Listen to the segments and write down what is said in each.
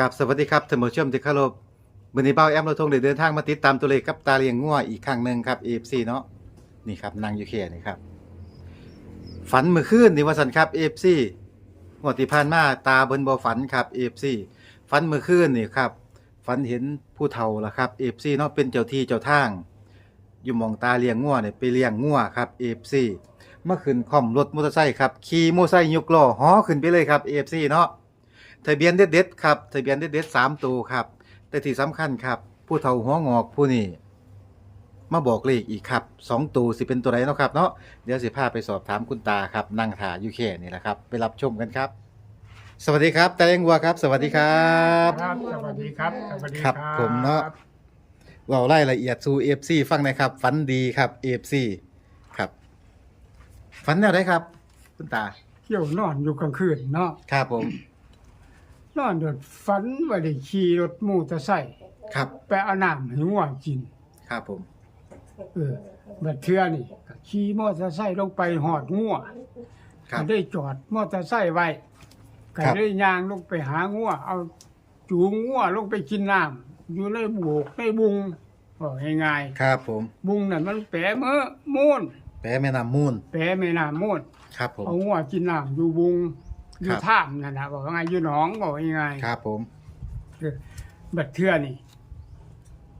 กับสวัสดีครับท่านผู้ชมที่เคารพมือนี้เบ้าแอมเราทงได้เดินทางมาติดตามตัวเลขกับตาเลียงงัวอีกครั้งหนึ่งครับ AFC เนาะนี่ครับนั่งยู่แค่นี่ครับ ฝันเมื่อคืนนี่ว่าสันครับ AFC งวดที่ผ่านมาตาเบิ่นบ่ฝันครับ AFC ฝันเมื่อคืนนี่ครับฝันเห็นผู้เฒ่าละครับ AFC เนาะเป็นเจ้าที่เจ้าทาง อยู่หมองตาเลี้ยงงัวเนี่ยไปเลี้ยงงัวครับ AFC เมื่อคืนคล่อมรถมอเตอร์ไซค์ครับขี่มอเตอร์ไซค์ยกล้อฮอขึ้นไปเลยครับ AFC เนาะ ทะเบียนเด็ดๆครับทะเบียนเด็ดๆสามตัวครับ แต่ที่สำคัญครับ ผู้เฒ่าหัวงอกผู้นี้มาบอกเลขอีกครับสองตัวสิเป็นตัวไหนเนาะครับเนาะเดี๋ยวสิพาไปสอบถามคุณตาครับนั่งถ่ายอยู่แค่นี่แหละครับ ไปรับชมกันครับ สวัสดีครับตาเล้งวัวครับ สวัสดีครับครับสวัสดีครับสวัสดีครับผมเนาะเราไล่ละเอียดสู่ FC ฟังหนะครับฝันดีครับ FC ครับฝันแนวไหนครับ คุณตาเที่ยวนอนอยู่กลางคืนเนาะครับผม นอนโดดฝันว่าได้ขี่รถมอเตอร์ไซค์ครับ ไปเอาน้ำให้งัวกิน ครับผม เออบัดเทื่อนี่ก็ขี่มอเตอร์ไซค์ลงไปหอดงัวครับ ก็ได้จอดมอเตอร์ไซค์ไว้ก็ครับได้ย่างลงไปหางัวเอาจูงงัวลงไปกินน้ำอยู่ในโบกในบุงก็ง่ายครับผม ๆบุงนั่นมันแปะเมื่อมูนแปะแม่น้ำมูลแปะแม่น้ำมูนครับผม เอางัวกินน้ำอยู่บุง อครัยู่บท่ามนั่นนะบอกว่าไงอยู่หนองบอกว่ายังไงครับผม บัดเทื่อนี่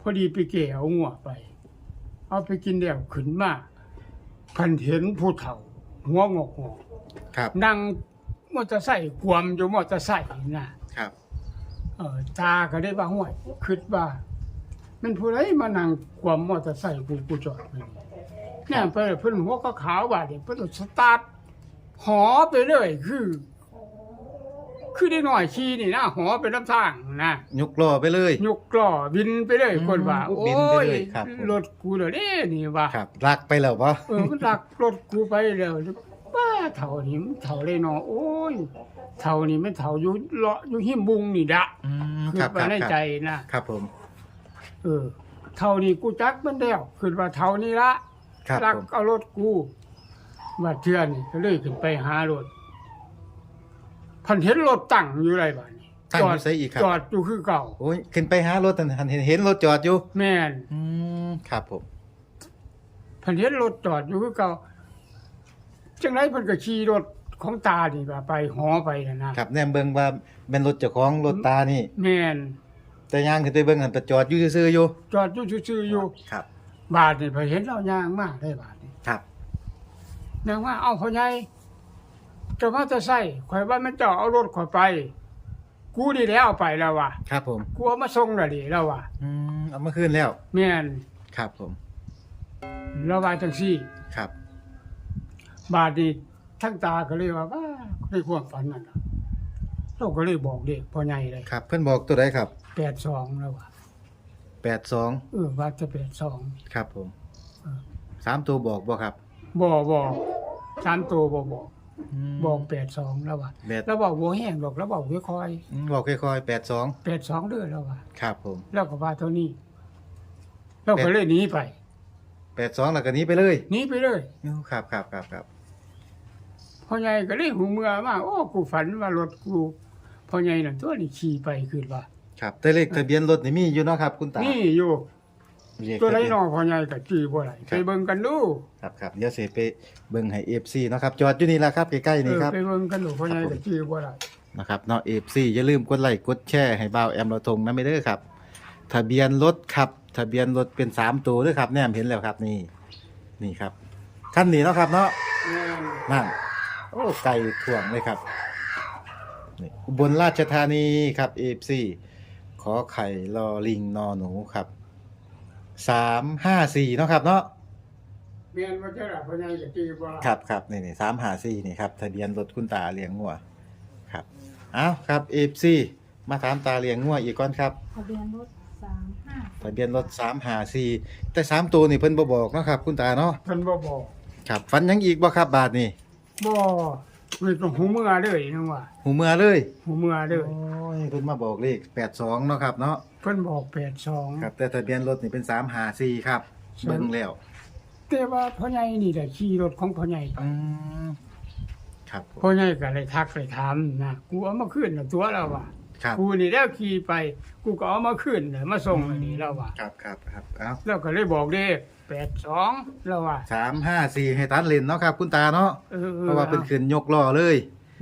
พอดีไปเกี่เอางัวไป เอาไปกินเดี่ยวขึ้นมาพันเห็นผู้เฒ่า หัวงอกงอกครับ นั่งมอเตอร์ไซค์กวมอยู่มอเตอร์ไซค์นะครับ เออตาก็ได้ว่าห้วยคิดว่ามันผู้ใดมานั่งกวมมอเตอร์ไซค์กูกูจอดไว้นี่เนี่ยไปเพิ่นหัวก็ขาวว่าเดี๋ยวเพิ่นสตาร์ทหอไปเลยคือ คือได้หน่อยขี่นี่นะหอไปลำทางนะยกล้อไปเลย ยกกล้อบินไปเลยอืมคนว่าบิโอ้นไปยเลยครับผม รถกูเลยเด้นี่ว่าครับรักไปแล้วปะเออมันลักรถกูไปแล้วป้าเท่านี้มันเท่าเลยเนาะโอ้ยเท่านี้มันเท่าอยู่เลาะอยู่หิมบุงนี่ดะอืมคือครับไปครับในครับใจนะ ครับผมเออเท่านี้กูจักมันแล้วคือว่าเท่านี้ละครับลักผมเอารถกูมาเทื่อนี่ก็เลยขึ้นไปหารถ พันเห็นรถตั้งอยู่ไรบ้านี้ตั้งจออดยู่ใส่อีกครับ จอดอยู่คือเก่า โอ้ยขึ้นไปหารถนั่นเห็นเห็นรถจอดอยู่ แม่นอืมครับผมเพันเห็นรถจอดอยู่คือเก่าจังไรเพิ่นก็ขี่รถของตานี่ว่าไปหอไปนะนะครับแนมเบิ่งว่าเป็นรถเจ้าของรถตานี่ แม่นแต่ย่างขึ้นไปเบิ่งหันไปจอดอยู่ซื่อๆอยู่ จอดอยู่ซื่อๆอยู่ ครับ บาทนี่เพิ่นเห็นเราย่างมาได้บาทนี่ครับ นางว่าเอาพ่อใหญ่ เจะมาจะใส่ข่อยว่ามันเจ้าเอารถข่อยไป กูนี่แล้วเอาไปแล้วว่ะครับผม กูเอามาส่งแล้วดิแล้วว่ะอืมเอามาคืนแล้ว แม่นครับผม แล้วว่าจังซี่ ครับ บาทนี่ทั้งตาก็เลยว่าว่าในความฝันนั่นน่ะเราก็เลยบอกเด็กพ่อใหญ่เลยครับ เพิ่นบอกตัวใดครับ82แล้วว่ะ82เออว่าจะ82ครับผม เออ สามตัวบอกบ่ครับ บ่บอกสามตัวบ่บอกม บอก82แล้วว่ะแปด แล้วบอกบ่แห้งหรอกแล้วบอกค่อยอืมบอกค่อยๆ82ๆ82เด้อแล้วว่ะครับผมแล้วก็ว่าเท่านี้เราก็เลยหนีไป82แล้วก็หนี้ไปเลยหนีไปเลยโอ้ครับครับครับครับพ่อใหญ่ก็เลยหูเมื่อมาโอ้กูฝันว่ารถกูพ่อใหญ่นั่นตัวนี่ขี่ไปคือว่า ครับแต่เลขทะเบียนรถนี่มีอยู่เนาะครับ คุณตานี่อยู่ เลขตัวไรทะเบียนอพ่อใหญ่ก็จี้บ่ได้ครัไปบเบิ่งกันดูครับครับเดี๋ยวสิไปเบิ่งให้ FC เนาะครับจอดอยู่นี่ล่ะครับใกล้ๆเอนี่อครับไปเบิ่งกันดูพ่อใหญ่ก็จี้บ่ได้นะครับเนาะ FC อย่าลืมกดไลค์กดแชร์ให้บ่าวแอมเราทงนะไม่เด้อครับ ทะเบียนรถครับ ทะเบียนรถเป็น3ตัวด้วยครับแนมเห็นแล้วครับนี่นี่ครับคันนี้เนาะครับเนาะนั่นโอ้ไก่ถ่วงเลยครับนี่อุบลราชธานีครับ FC ขอไข่ลอลิงนอหนูครับ 354เนาะครับเนาะแม่นว่าจะล่ะพ่อใหญ่ก็จี้บ่ได้ครับครับนี่นี่สามหาสี่นี่ครับทะเบียนรถคุณตาเลี้ยงงัวครับเอาครับเอฟซีมาถามตาเลี้ยงงัวอีกก่อนครับทะเบียนรถสามห้าทะเบียนรถสามหาสี่แต่สามตัวนี่เพิ่นบ่บอกเนาะครับ คุณตาเนาะเพิ่นบ่บอกครับฟันหยังอีกบ่ครับบาทนี่บ่มีต้องหูเมื่อเลยนึงว่าหูเมื่อเลยหูเมื่อเลยโอ้ยเพิ่นมาบอกเลขแปดสองเนาะครับเนาะ เพิ่นบอก82ครับ แต่ทะเบียนรถนี่เป็นสามหาสี่ครับใช่เบิ่งแล้วแต่ว่าพ่อใหญ่นี่แหละขี่รถของพ่อใหญ่ไปอืมครับผมพ่อใหญ่ก็เลยทักเลยถามนะกูเอามาขึ้นน่ะตัวแล้วว่ะครับกูนี่แล้วขี่ไป กูก็เอามาขึ้นน่ะมาส่งอันนี้แล้วว่าครับครับครับเอาแล้วก็เลยบอกเลข82แล้วว่าสามห้าสี่ให้ตัดเลนเนาะครับ คุณตาเนาะเออเพราะว่าเป็นขืนยกล้อเลย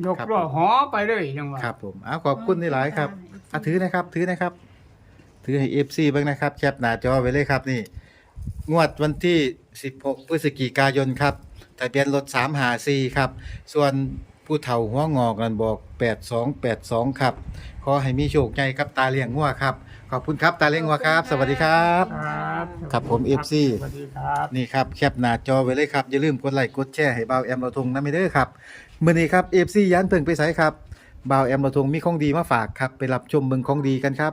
ยกครับ ล้อหอไปเลยจังว่าครับผมเอาขอบคุณที่หลายครับอะถือนะครับ ถือนะครับ ถือให้เอฟซีบ้างนะครับ แคปหน้าจอไว้เลยครับนี่ งวดวันที่ 16 พฤศจิกายนครับทะเบียนรถ3หา4ครับ ส่วนผู้เฒ่าหัวงอกกันบอก 8282 ครับ ขอให้มีโชคใหญ่ครับตาเลี้ยงงัวครับ ขอบคุณครับตาเลี้ยงงัวครับ สวัสดีครับ ครับครับผม FC สวัสดีครับ นี่ครับแคปหน้าจอไว้เลยครับอย่าลืมกดไลค์กดแชร์ให้บ่าวแอมเราทงนะไม่เด้อครับมื้อนี้ครับ FC ยันเพิ่งไปไสครับบ่าวแอมเราทงมีของดีมาฝากครับไปรับชมเบิ่งของดีกันครับ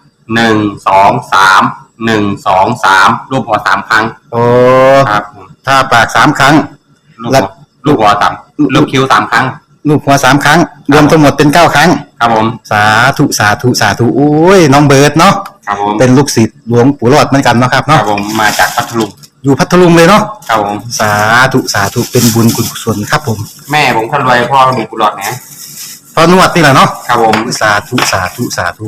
หนึ่งสองสามหนึ่งสองสามรูปหัวสามครั้งโอ้ครับผมถ้าปากสามครั้ง ลูกแล้หัววลูกหัวสามลูกคิ้วสามครั้ง ลูกหัวสามครั้ง รวมทั้งหมดเป็นเก้าครั้ง ครับผมสาธุสาธุสาธุโอ้ยน้องเบิร์ดเนาะครับผมเป็นลูกศิษย์หลวงปู่รอดเหมือนกันเนาะครับครัเนาะบผมมาจากพัทลุงอยู่พัทลุงเลยเนาะครับผม สาธุสาธุเป็นบุญกุศลครับผมแม่ผมคนรวยพ่อมีกุหลาบนะพอนวดนี่แหละเนาะครับผม สาธุสาธุสาธุ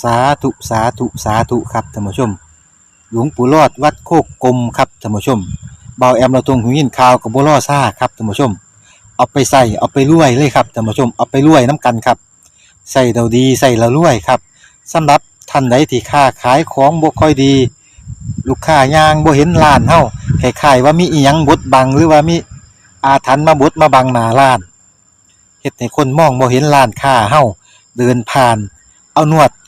สาธุสาธุสาธุครับท่านผู้ชม หลวงปู่รอดวัดโคกกลมครับท่านผู้ชมเบาแอมเราตรงหูยินข่าวกับบัวล่อซ่าครับท่านผู้ชม เอาไปใส่เอาไปรวยเลยครับท่านผู้ชมเอาไปรวยน้ำกันครับใส่เราดีใส่เรารวยครับสำหรับท่านใดที่ค้าขายของบ่ค่อยดี ลูกค้ายางบ่เห็นร้านเฮาคล้ายๆว่ามีอีหยังบดบังหรือว่ามีอาถรรพ์มาบดมาบังหน้าร้านเฮ็ดให้คนมองบ่เห็นร้านค้าเฮาเดินผ่าน เอานวด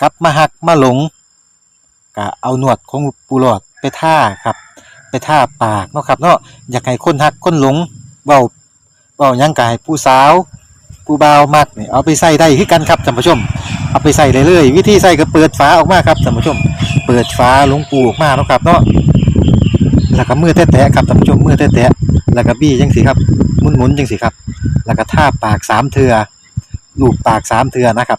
กลับมาหักมาหลงก็เอาหนวดของปูหลอดไปท่าครับไปท่าปากเนาะครับเนาะอยากให้คนหักคนหลงเบาเบายังกายผู้สาวผู้บ่าวมักเนี่ยเอาไปใส่ได้คือกันครับท่านผู้ชม เอาไปใส่เลยเลยวิธีใส่ก็เปิดฝาออกมาครับท่านผู้ชม เปิดฝาหลวงปูออกมาเนาะครับเนาะแล้วก็มือแตะๆครับท่านผู้ชมมือแตะๆแล้วก็บี้จังสิครับหมุนๆจังสิครับ แล้วก็ท่าปากสามเทือลูบปากสามเทือนะครับ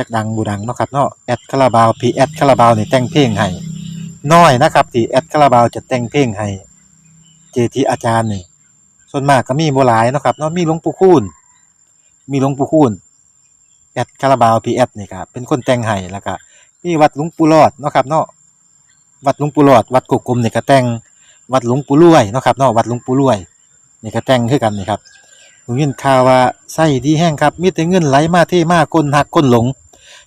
จักดังบูดังเนาะครับเนาะแอดคาราบาวพีแอดคาราบาวนี่แต่งเพลงให้น้อยนะครับที่แอดคาราบาวจะแต่งเพลงให้เจทีอาจารย์นี่ส่วนมากก็มีบ่หลายเนาะครับเนาะมีหลวงปู่คูณมีหลวงปู่คูณแอดคาราบาวพีแอดนี่ครับเป็นคนแต่งให้แล้วก็มีวัดหลวงปู่หลอดเนาะครับเนาะวัดหลวงปู่หลอด วัดกกกลมนี่ก็แต่งวัดหลวงปู่รวยเนาะครับเนาะวัดหลวงปู่รวยนี่ก็แต่งคือกันนี่ครับผมยินข่าวว่าไส้ดีแห้งครับมีแต่เงินไหลมาเทมาก้นหักก้นหลง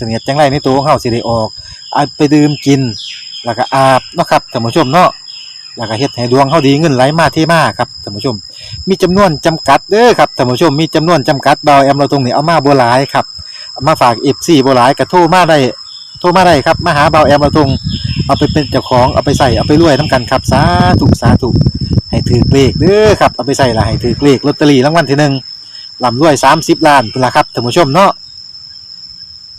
สนียดจังไรในตัวของเฮาสิได้ออกเอาไปดื่มกิน แล้วก็อาบเนาะครับท่านผู้ชมเนาะแล้วก็เฮ็ดให้ดวงเฮาดีเงินไหลมาเทมาครับท่านผู้ชม มีจำนวนจำกัดเด้อครับท่านผู้ชมมีจำนวนจำกัดบ่าแอมเราตรงนี้เอามาบ่หลายครับเอามาฝาก FC บ่หลายก็โทรมาได้โทรมาได้ครับมาหาเบาแอมเราทงเอาไปเป็นเจ้าของเอาไปใส่เอาไปรวยน้ำกันครับสาธุสาธุให้ถือเลขเด้อครับเอาไปใส่ละให้ถือเลขลอตเตอรี่รางวัลที่หนึ่งลำรวยสามสิบล้านเป็นละครับท่านผู้ชมเนาะ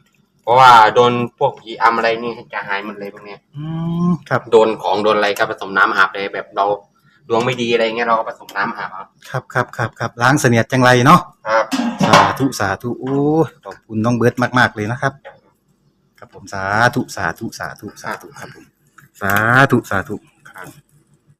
เพ ราะว่าโดนพวกผีอำอะไรนี่จะหายหมดเลยพวกเนี้ยอืมครับโดนของโดนอะไรก็ผสมน้ำอาบเลยแบบเราดวงไม่ดีอะไรเงี้ยเราก็ผสมน้ำอาบครับครับครับครับครับล้างเสนียดจังไรเนาะครับ สาธุสาธุโอ้ยขอบคุณน้องเบิร์ตมากๆเลยนะครับ ครับผมสาธุสาธุสาธุสาธุครับผมสาธุสาธุ